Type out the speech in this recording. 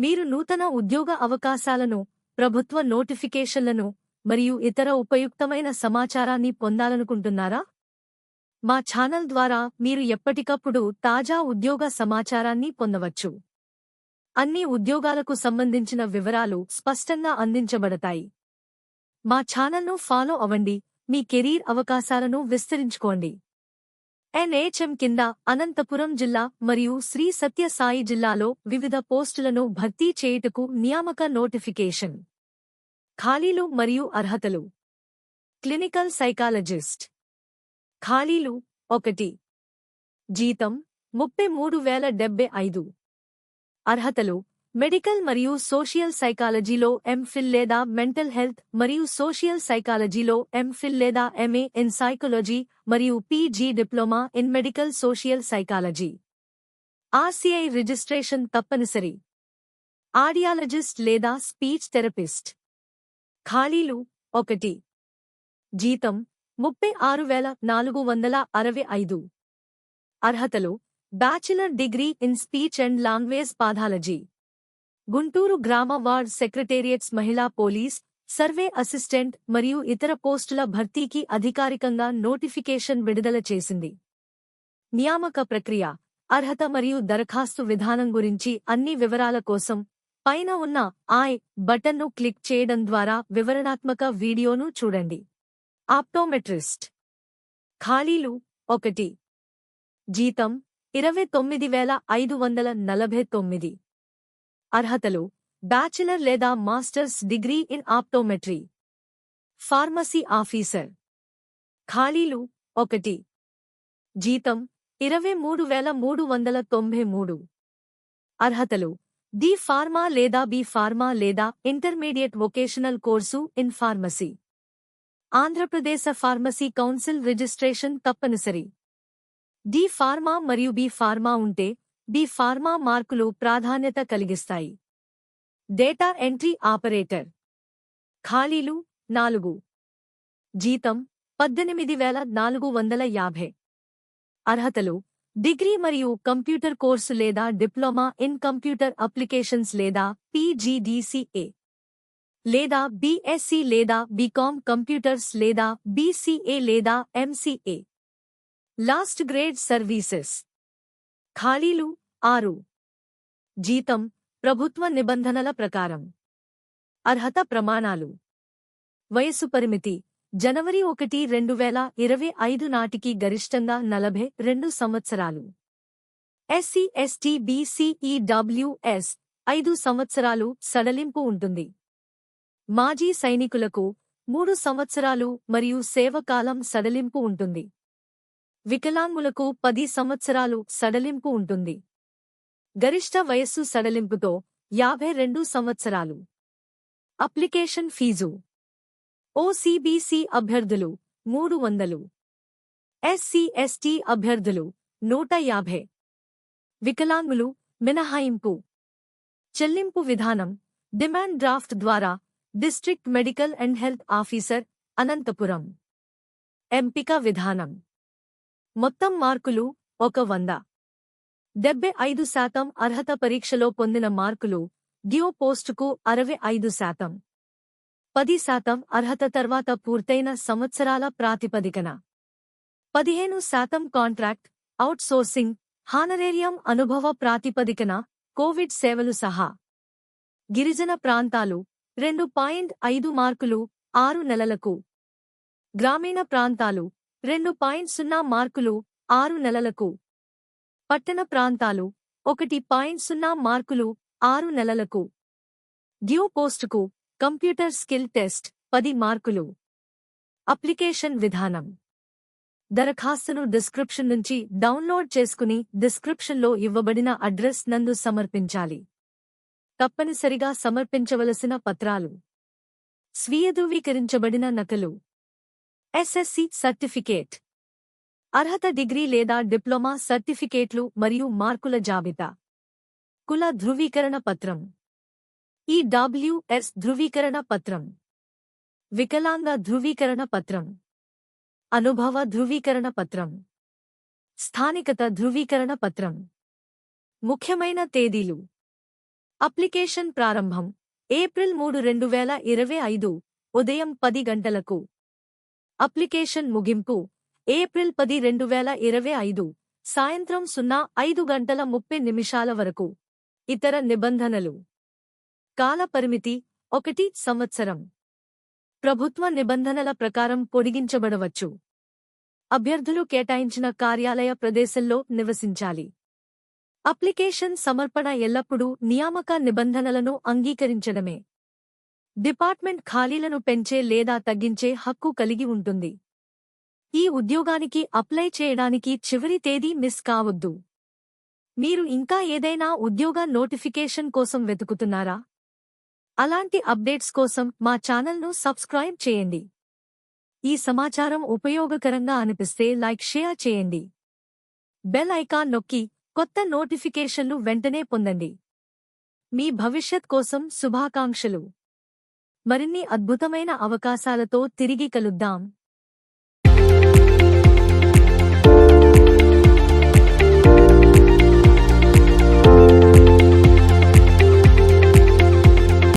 మీరు నూతన ఉద్యోగ అవకాశాలను ప్రభుత్వ నోటిఫికేషన్లను మరియు ఇతర ఉపయుక్తమైన సమాచారాన్ని పొందాలనుకుంటున్నారా? మా ఛానల్ ద్వారా మీరు ఎప్పటికప్పుడు తాజా ఉద్యోగ సమాచారాన్ని పొందవచ్చు. అన్ని ఉద్యోగాలకు సంబంధించిన వివరాలు స్పష్టంగా అందించబడతాయి. మా ఛానల్ను ఫాలో అవ్వండి. మీ కెరీర్ అవకాశాలను విస్తరించుకోండి. ఎన్హెచ్ఎం కింద అనంతపురం జిల్లా మరియు శ్రీ సత్య సాయి జిల్లాలో వివిధ పోస్టులను భర్తీ చేయుటకు నియామక నోటిఫికేషన్. ఖాళీలు మరియు అర్హతలు. Clinical psychologist. ఖాళీలు ఒకటి. జీతం ముప్పై మూడు వేల డెబ్బై ఐదు. అర్హతలు మెడికల్ మరియు సోషియల్ సైకాలజీలో ఎంఫిల్ లేదా మెంటల్ హెల్త్ మరియు సోషియల్ సైకాలజీలో ఎంఫిల్ లేదా ఎంఏ ఇన్ సైకాలజీ మరియు PG diploma in medical social psychology RCI registration తప్పనిసరి. ఆడియాలజిస్ట్ లేదా స్పీచ్ థెరపిస్ట్ ఖాళీలు ఒకటి. జీతం ముప్పై ఆరు వేల నాలుగు వందల అరవై ఐదు. అర్హతలు bachelor degree in speech and language pathology Guntur గ్రామ వార్డ్ సెక్రటేరియట్స్ మహిళా పోలీస్ సర్వే అసిస్టెంట్ మరియు ఇతర పోస్టుల భర్తీకి అధికారికంగా నోటిఫికేషన్ విడుదల చేసింది. నియామక ప్రక్రియ అర్హత మరియు దరఖాస్తు విధానం గురించి అన్ని వివరాల కోసం పైన ఉన్న ఆయ్ బటన్ను క్లిక్ చేయడం ద్వారా వివరణాత్మక వీడియోను చూడండి. ఆప్టోమెట్రిస్ట్ ఖాళీలు ఒకటి జీతం ఇరవై తొమ్మిది వేల ఐదు వందల నలభై తొమ్మిది. అర్హతలు బ్యాచిలర్ లేదా masters degree in optometry. Pharmacy officer. ఖాళీలు ఒకటి. జీతం ఇరవై మూడు వేల మూడు వందల తొంభై మూడు. అర్హతలు డి ఫార్మా లేదా బి ఫార్మా లేదా intermediate vocational course in pharmacy. Andhra Pradesh pharmacy council registration తప్పనిసరి. డి ఫార్మా మరియు బి ఫార్మా ఉంటే బి ఫార్మా మార్కులు ప్రాధాన్యత కలిగిస్తాయి. Data entry operator. ఖాళీలు నాలుగు. జీతం పద్దెనిమిది వేల నాలుగు వందల యాభై. అర్హతలు డిగ్రీ మరియు కంప్యూటర్ కోర్సు లేదా డిప్లొమా ఇన్ కంప్యూటర్ అప్లికేషన్స్ లేదా పీజీడీసీఏ. లేదా బీఎస్సీ లేదా బీకామ్ కంప్యూటర్స్ లేదా బీసీఏ లేదా ఎంసీఏ. Last grade services. ఖాళీలు ఆరు. జీతం ప్రభుత్వ నిబంధనల ప్రకారం. అర్హత ప్రమాణాలు. వయస్సు పరిమితి జనవరి ఒకటి రెండు వేల ఇరవై ఐదు నాటికి గరిష్టంగా నలభై రెండు సంవత్సరాలు. ఎస్సీ ఎస్టీ బీసీఈడబ్ల్యూఎస్ ఐదు సంవత్సరాలు సడలింపు ఉంటుంది. మాజీ సైనికులకు మూడు సంవత్సరాలు మరియు సేవకాలం సడలింపు ఉంటుంది. వికలాంగులకు పది సంవత్సరాలు సడలింపు ఉంటుంది. గరిష్ట వయస్సు సడలింపుతో యాభై రెండు సంవత్సరాలు. Application fee. ఓసీబీసీ అభ్యర్థులు మూడు వందలు. ఎస్సీ ఎస్టీ అభ్యర్థులు నూట యాభై. వికలాంగులు మినహాయింపు. చెల్లింపు విధానం డిమాండ్ డ్రాఫ్ట్ ద్వారా district medical and health officer Anantapur. ఎంపిక విధానం. మొత్తం మార్కులు ఒక వంద. డెబ్బై ఐదు శాతం అర్హత పరీక్షలో పొందిన మార్కులు డ్యూ పోస్టుకు అరవై ఐదు శాతం. పది శాతం అర్హత తర్వాత పూర్తయిన సంవత్సరాల ప్రాతిపదికన. పదిహేను శాతం కాంట్రాక్ట్ అవుట్సోర్సింగ్ హానరేరియం అనుభవ ప్రాతిపదికన కోవిడ్ సేవలు సహా. గిరిజన ప్రాంతాలు రెండు పాయింట్ ఐదు మార్కులు ఆరు నెలలకు. గ్రామీణ ప్రాంతాలు రెండు పాయింట్ సున్నా మార్కులు ఆరు నెలలకు. పట్టణ ప్రాంతాలు. ఒకటి పాయింట్ సున్నా మార్కులు ఆరు నెలలకు. డ్యూ పోస్టుకు కంప్యూటర్ స్కిల్ టెస్ట్ పది మార్కులు. అప్లికేషన్ విధానం. దరఖాస్తును డిస్క్రిప్షన్ నుంచి డౌన్లోడ్ చేసుకుని డిస్క్రిప్షన్లో ఇవ్వబడిన అడ్రస్ నందు సమర్పించాలి. తప్పనిసరిగా సమర్పించవలసిన పత్రాలు. స్వీయ ధృవీకరించబడిన నకలు. SSC certificate. అర్హత డిగ్రీ లేదా డిప్లొమా సర్టిఫికేట్లు మరియు మార్కుల జాబితా. కుల ధృవీకరణ పత్రం. ఈ డబ్ల్యూఎస్ ధృవీకరణ పత్రం. వికలాంగ ధృవీకరణ పత్రం. అనుభవ ధృవీకరణ పత్రం. స్థానికత ధృవీకరణ పత్రం. ముఖ్యమైన తేదీలు. అప్లికేషన్ ప్రారంభం. ఏప్రిల్ మూడు రెండు వేల ఇరవై ఐదు ఉదయం పది గంటలకు. అప్లికేషన్ ముగింపు. ఏప్రిల్ పది రెండు వేల ఇరవై ఐదు సాయంత్రం సున్నా ఐదు గంటల ముప్పై నిమిషాల వరకు. ఇతర నిబంధనలు. కాలపరిమితి ఒకటి సంవత్సరం. ప్రభుత్వ నిబంధనల ప్రకారం పొడిగించబడవచ్చు. అభ్యర్థులు కేటాయించిన కార్యాలయ ప్రదేశంలో నివసించాలి. అప్లికేషన్ సమర్పణ ఎల్లప్పుడూ నియామక నిబంధనలను అంగీకరించడమే. డిపార్ట్మెంట్ ఖాళీలను పెంచే లేదా తగ్గించే హక్కు కలిగి ఉంటుంది. ఈ ఉద్యోగానికి అప్లై చేయడానికి చివరి తేదీ మిస్ కావద్దు. మీరు ఇంకా ఏదైనా ఉద్యోగ నోటిఫికేషన్ కోసం వెతుకుతున్నారా? అలాంటి అప్డేట్స్ కోసం మా ఛానల్ను సబ్స్క్రైబ్ చేయండి. ఈ సమాచారం ఉపయోగకరంగా అనిపిస్తే లైక్ షేర్ చేయండి. బెల్ ఐకాన్ నొక్కి కొత్త నోటిఫికేషన్లు వెంటనే పొందండి. మీ భవిష్యత్ కోసం శుభాకాంక్షలు. మరిన్ని అద్భుతమైన అవకాశాలతో తిరిగి కలుద్దాం.